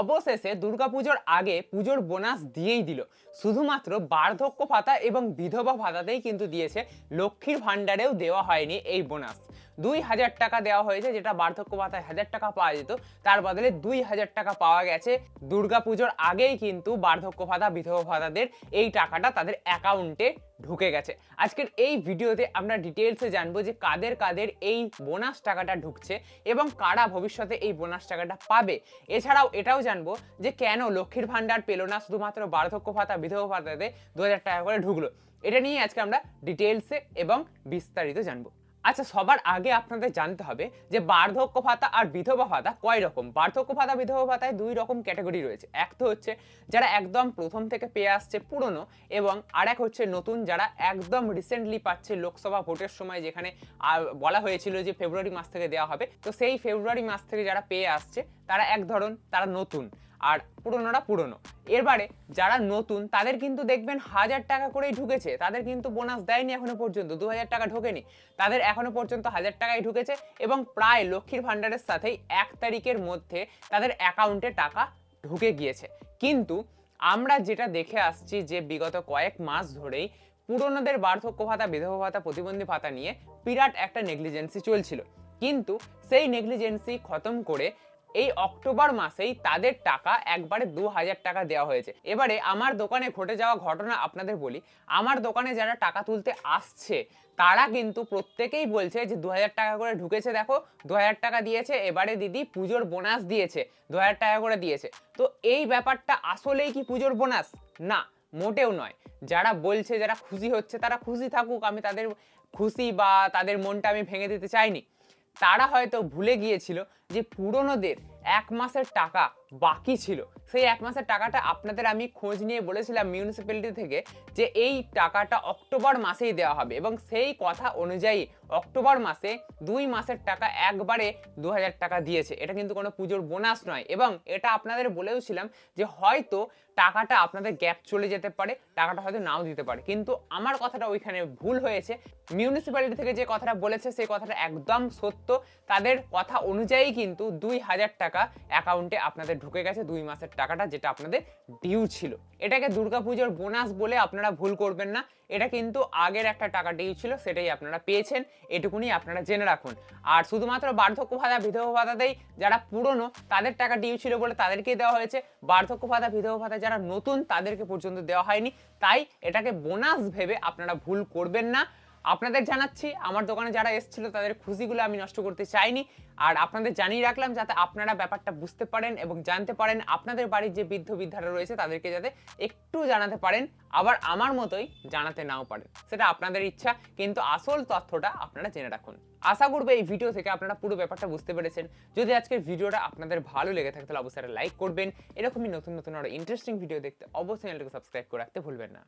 অবশেষে দুর্গাপুজোর আগে পুজোর বোনাস দিয়েই দিল। শুধুমাত্র বার্ধক্য ভাতা এবং বিধবা ভাতাতেই কিন্তু দিয়েছে। লক্ষ্মীর ভাণ্ডারেও দেওয়া হয়নি এই বোনাস। দুই হাজার টাকা দেওয়া হয়েছে, যেটা বার্ধক্য ভাতায় হাজার টাকা পাওয়া যেত। তার বদলে দুই হাজার টাকা পাওয়া গেছে। দুর্গাপুজোর আগেই কিন্তু বার্ধক্য ভাতা, বিধবা ভাতাদের এই টাকাটা তাদের অ্যাকাউন্টে ঢুকে গেছে। আজকের এই ভিডিওতে আমরা ডিটেলসে জানব যে কাদের কাদের এই বোনাস টাকাটা ঢুকছে এবং কারা ভবিষ্যতে এই বোনাস টাকাটা পাবে। এছাড়াও এটাও জানব যে কেন লক্ষ্মীর ভাণ্ডার পেল না শুধুমাত্র বার্ধক্য ভাতা, বিধবা ভাতাতে দু হাজার টাকা করে ঢুকলো। এটা নিয়ে আজকে আমরা ডিটেলসে এবং বিস্তারিত জানব। আচ্ছা সবার আগে আপনাদের জানতে হবে যে বার্ধক্য ভাতা আর বিধবা ভাতা কয় রকম? বার্ধক্য ভাতা, বিধবা ভাতায় দুই রকম ক্যাটাগরি রয়েছে। এক তো হচ্ছে যারা একদম প্রথম থেকে পেয়ে আসছে পুরনো এবং আর এক হচ্ছে নতুন যারা একদম রিসেন্টলি পাচ্ছে লোকসভা ভোটের সময় যেখানে বলা হয়েছিল যে ফেব্রুয়ারি মাস থেকে দেওয়া হবে। তো সেই ফেব্রুয়ারি মাস থেকে যারা পেয়ে আসছে, তারা এক ধরন, তারা নতুন। আর পুরনোরা পুরনো। এরবারে যারা নতুন, তাদের কিন্তু দেখবেন হাজার টাকা করেই ঢুকেছে। তাদের কিন্তু বোনাস দেয়নি এখনও পর্যন্ত, দু হাজার টাকা ঢোকেনি। তাদের এখনও পর্যন্ত হাজার টাকাই ঢুকেছে এবং প্রায় লক্ষ্মীর ভাণ্ডারের সাথেই এক তারিখের মধ্যে তাদের অ্যাকাউন্টে টাকা ঢুকে গিয়েছে। কিন্তু আমরা যেটা দেখে আসছি যে বিগত কয়েক মাস ধরেই পুরনোদের বার্ধক্য ভাতা, বিধবা ভাতা, প্রতিবন্ধী ভাতা নিয়ে বিরাট একটা নেগলিজেন্সি চলছিল। কিন্তু সেই নেগলিজেন্সি খতম করে এই অক্টোবর মাসেই তাদের টাকা একবারে দু হাজার টাকা দেওয়া হয়েছে। এবারে আমার দোকানে ঘটে যাওয়া ঘটনা আপনাদের বলি, আমার দোকানে যারা টাকা তুলতে আসছে, তারা কিন্তু প্রত্যেকেই বলছে যে দু হাজার টাকা করে ঢুকেছে দেখো, দু হাজার টাকা দিয়েছে, এবারে দিদি পুজোর বোনাস দিয়েছে, দু হাজার টাকা করে দিয়েছে। তো এই ব্যাপারটা আসলেই কি পুজোর বোনাস? না, মোটেও নয়। যারা বলছে, যারা খুশি হচ্ছে, তারা খুশি থাকুক, আমি তাদের খুশি বা তাদের মনটা আমি ভেঙে দিতে চাইনি। তারা হয়তো ভুলে গিয়েছিল যে পুরনোদের এক মাসের টাকা বাকি ছিল, সেই এক মাসের টাকাটা আপনাদের আমি খোঁজ নিয়ে বলেছিলাম মিউনিসিপ্যালিটি থেকে যে এই টাকাটা অক্টোবর মাসেই দেওয়া হবে এবং সেই কথা অনুযায়ী অক্টোবর মাসে দুই মাসের টাকা একবারে দু হাজার টাকা দিয়েছে। এটা কিন্তু কোনো পুজোর বোনাস নয় এবং এটা আপনাদের বলেওছিলাম যে হয়তো টাকাটা আপনাদের গ্যাপ চলে যেতে পারে, টাকাটা হয়তো নাও দিতে পারে। কিন্তু আমার কথাটা ওইখানে ভুল হয়েছে। মিউনিসিপ্যালিটি থেকে যে কথাটা বলেছে, সেই কথাটা একদম সত্য। তাদের কথা অনুযায়ী কিন্তু দুই হাজার টাকা অ্যাকাউন্টে আপনাদের ঢুকে গেছে দুই মাসের টাকাটা যেটা আপনাদের ডিউ ছিল। এটাকে দুর্গাপুজোর বোনাস বলে আপনারা ভুল করবেন না। এটা কিন্তু আগের একটা টাকা ডিউ ছিল, সেটাই আপনারা পেয়েছেন। এটুকুনি আপনারা জেনে রাখুন। আর শুধুমাত্র বার্ধক্য ভাতা, বিধবা ভাতাতেই যারা পুরনো, তাদের টাকা ডিউ ছিল বলে তাদেরকেই দেওয়া হয়েছে। বার্ধক্য ভাতা, বিধবা ভাতা যারা নতুন, তাদেরকে পর্যন্ত দেওয়া হয়নি। তাই এটাকে বোনাস ভেবে আপনারা ভুল করবেন না। আপনাদের জানাচ্ছি, আমার দোকানে যারা এসেছিল তাদের খুশিগুলো আমি নষ্ট করতে চাইনি। আর আপনাদের জানিয়ে রাখলাম যাতে আপনারা ব্যাপারটা বুঝতে পারেন এবং জানতে পারেন আপনাদের বাড়ির যে বৃদ্ধ বৃদ্ধারা রয়েছে তাদেরকে যাতে একটু জানাতে পারেন, আবার আমার মতোই জানাতে নাও পারেন। সেটা আপনাদের ইচ্ছা, কিন্তু আসল তথ্যটা আপনারা জেনে রাখুন। আশা করব এই ভিডিও থেকে আপনারা পুরো ব্যাপারটা বুঝতে পেরেছেন। যদি আজকের ভিডিওটা আপনাদের ভালো লেগে থাকে তাহলে অবশ্যই লাইক করবেন। এরকমই নতুন নতুন আরও ইন্টারেস্টিং ভিডিও দেখতে অবশ্যই চ্যানেলটাকে সাবস্ক্রাইব করে রাখতে ভুলবেন না।